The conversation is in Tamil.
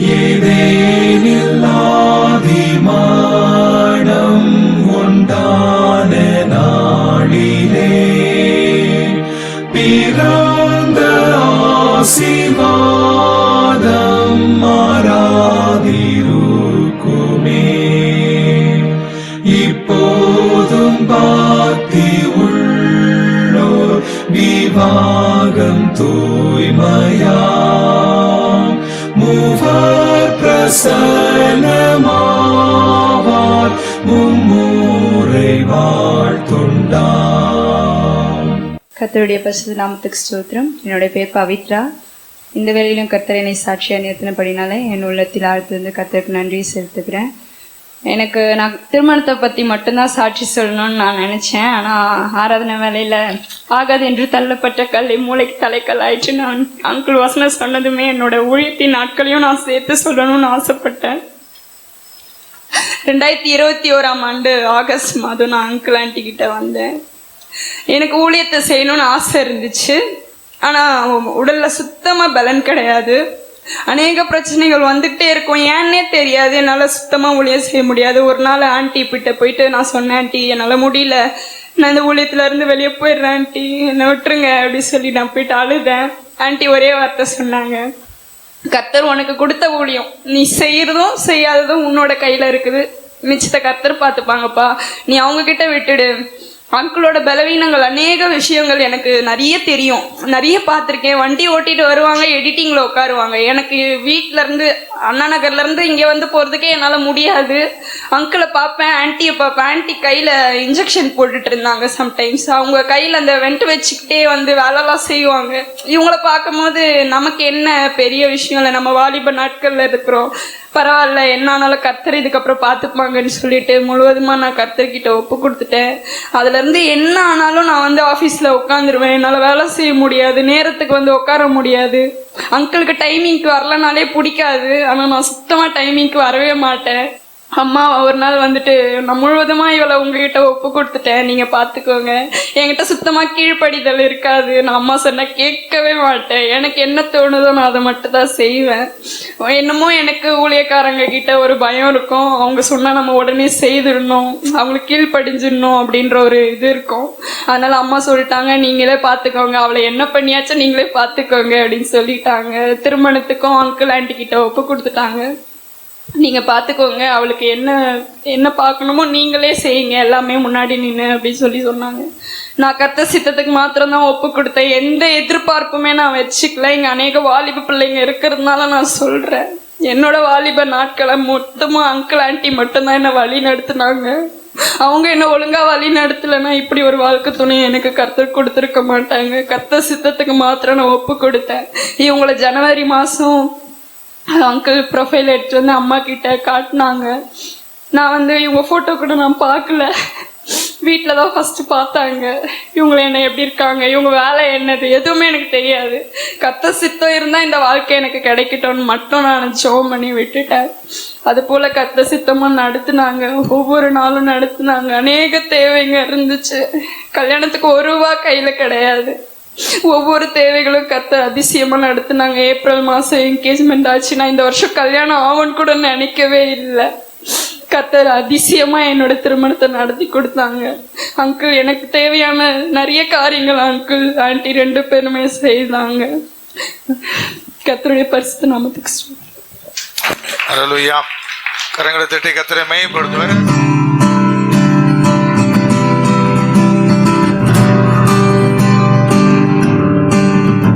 ஏதேனில்லாதிமானம் உண்டான நாளிலே. பிறந்த ஆசிவாதம் மாறாதிருக்குமே. இப்போதும் பாத்தி உள்ளோர் விவாகம் தூய்மையா மூவா பிரசன்னமாவார் மும்மூரை வாழ்த்துண்டாம் கத்தருடைய பரிசுத்த நாமத்துக்கு ஸ்தோத்திரம். என்னுடைய பேர் பவித்ரா. இந்த வேளையிலும் கர்த்தர் என்னை சாட்சியாக நிறுத்தினபடினால என் உள்ளத்தில் ஆழ்த்திருந்து கத்தருக்கு நன்றி செலுத்துகிறேன். எனக்கு நான் திருமணத்தை பற்றி மட்டும்தான் சாட்சி சொல்லணும்னு நான் நினச்சேன். ஆனால் ஆராதனை வேலையில் ஆகாது என்று தள்ளப்பட்ட கல்லை மூளைக்கு தலைக்கல் ஆயிட்டு நான் அங்குள் வசனம் சொன்னதுமே என்னோட ஊழியத்தின் நாட்களையும் நான் சேர்த்து சொல்லணும்னு ஆசைப்பட்டேன். ரெண்டாயிரத்தி இருபத்தி ஓராம் ஆண்டு ஆகஸ்ட் மாதம் நான் அங்கிள் ஆண்டி கிட்ட வந்தேன். எனக்கு ஊழியத்தை செய்யணும்னு ஆசை இருந்துச்சு. ஆனால் உடலில் சுத்தமாக பலன் கிடையாது. அநேக பிரச்சனைகள் வந்துகிட்டே இருக்கும். ஏன்னே தெரியாது. என்னால் சுத்தமாக ஊழியம் செய்ய முடியாது. ஒரு நாள் ஆண்டி கிட்ட போயிட்டு நான் சொன்னேன் ஆண்டி என்னால் முடியல. நான் இந்த ஊழியத்துல இருந்து வெளியே போயிடுறேன் ஆண்டி என்னை விட்டுருங்க அப்படி சொல்லி நான் போயிட்டு அழுதேன். ஆண்டி ஒரே வார்த்தை சொன்னாங்க. கத்தர் உனக்கு கொடுத்த ஊழியம். நீ செய்யறதும் செய்யாததும் உன்னோட கையில இருக்குது. மிச்சத்தை கத்தர் பார்த்துப்பாங்கப்பா. நீ அவங்க கிட்ட விட்டுடு. ஆட்களோட பலவீனங்கள் அநேக விஷயங்கள் எனக்கு நிறைய தெரியும். நிறைய பார்த்துருக்கேன். வண்டி ஓட்டிட்டு வருவாங்க எடிட்டிங்கில் உட்காருவாங்க. எனக்கு வீட்டிலருந்து அண்ணா நகர்லேருந்து இங்கே வந்து போகிறதுக்கே என்னால் முடியாது. அங்கிளை பார்ப்பேன் ஆன்ட்டியை பார்ப்பேன். ஆன்ட்டி கையில் இன்ஜெக்ஷன் போட்டுட்டு இருந்தாங்க சம்டைம்ஸ் அவங்க கையில் அந்த வெண்ட் வச்சுக்கிட்டே வந்து வேலைலாம் செய்வாங்க. இவங்கள பார்க்கும்போது நமக்கு என்ன பெரிய விஷயம் இல்லை. நம்ம வாலிப நாட்களில் இருக்கிறோம். பரவாயில்ல என்ன ஆனாலும் கர்த்தர் இதுக்கப்புறம் பார்த்துப்பாங்கன்னு சொல்லிட்டு முழுவதுமாக நான் கர்த்தர்கிட்ட ஒப்பு கொடுத்துட்டேன். அதுலேருந்து என்ன ஆனாலும் நான் வந்து ஆஃபீஸில் உட்காந்துருவேன் என்னால் வேலை செய்ய முடியாது. நேரத்துக்கு வந்து உட்கார முடியாது. அங்கிளுக்கு டைமிங்க்கு வரலனாலே பிடிக்காது. ஆனால் நான் சுத்தமாக டைமிங்க்கு வரவே மாட்டேன். அம்மா ஒரு நாள் வந்துட்டு நான் முழுவதுமா இவளை உங்ககிட்ட ஒப்பு கொடுத்துட்டேன். நீங்க பாத்துக்கோங்க. என்கிட்ட சுத்தமா கீழ்ப்படிதல் இருக்காது. நான் அம்மா சொன்னா கேட்கவே மாட்டேன். எனக்கு என்ன தோணுதோ நான் அதை மட்டும் தான் செய்வேன். என்னமோ எனக்கு ஊழியக்காரங்க கிட்ட ஒரு பயம் இருக்கும். அவங்க சொன்னா நம்ம உடனே செய்திடணும். அவங்களுக்கு கீழ்ப்படிஞ்சிடணும் அப்படின்ற ஒரு இது இருக்கும். அதனால அம்மா சொல்லிட்டாங்க நீங்களே பாத்துக்கோங்க. அவளை என்ன பண்ணியாச்சும் நீங்களே பாத்துக்கோங்க அப்படின்னு சொல்லிட்டாங்க. திருமணத்துக்கும் அங்கிள் ஆண்டி கிட்ட ஒப்பு கொடுத்துட்டாங்க. நீங்க பாத்துக்கோங்க அவளுக்கு என்ன என்ன பார்க்கணுமோ நீங்களே செய்யுங்க எல்லாமே முன்னாடி நின்று அப்படின்னு சொல்லி சொன்னாங்க. நான் கத்த சித்தத்துக்கு மாத்திரம் தான் ஒப்பு கொடுத்தேன். எந்த எதிர்பார்ப்புமே நான் வச்சுக்கல. இங்க அநேக வாலிப பிள்ளைங்க இருக்கிறதுனால நான் சொல்றேன். என்னோட வாலிப நாட்களை மொத்தமாக அங்கிள் ஆண்டி மட்டும்தான் என்ன வழி நடத்துனாங்க. அவங்க என்ன ஒழுங்கா வழி நடத்தலைன்னா இப்படி ஒரு வாழ்க்கை துணை எனக்கு கர்த்தர் கொடுத்துருக்க மாட்டாங்க. கத்த சித்தத்துக்கு மாத்திரம் நான் ஒப்பு கொடுத்தேன். இவங்களை ஜனவரி மாசம் அங்கிள் ப்ரொஃபைல் எடுத்துட்டு வந்து அம்மா கிட்ட காட்டினாங்க. நான் வந்து இவங்க ஃபோட்டோ கூட நான் பார்க்கல. வீட்டில் தான் ஃபஸ்ட்டு பார்த்தாங்க. இவங்களை என்ன எப்படி இருக்காங்க? இவங்க வேலை என்னது? எதுவுமே எனக்கு தெரியாது. கத்த சித்தம் இருந்தால் இந்த வாழ்க்கை எனக்கு கிடைக்கட்டும்னு மட்டும் நான் ஜோம் பண்ணி விட்டுட்டேன். அது போல் கத்த சித்தமாக நடத்துனாங்க. ஒவ்வொரு நாளும் நடத்துனாங்க. அநேக தேவைங்க இருந்துச்சு. கல்யாணத்துக்கு ஒரு ரூபா கையில் கிடையாது. ஒவ்வொரு தேவைகளும் கத்த அதிசயமா நடத்தினாங்க. ஏப்ரல் மாசம் என்கேஜ்மெண்ட் ஆச்சு நான் இந்த வருஷம் கல்யாணம் ஆகும்னு கூட நினைக்கவே இல்லை. கத்தர் அதிசயமா என்னோட திருமணத்தை நடத்தி கொடுத்தாங்க. அங்கிள் எனக்கு தேவையான நிறைய காரியங்கள் அங்கிள் ஆண்டி ரெண்டு பேருமே செய்தாங்க. கத்தருடைய பரிசு நாமத்துக்கு கரங்களை திட்டி கத்தரை மேம்படுத்துவேன்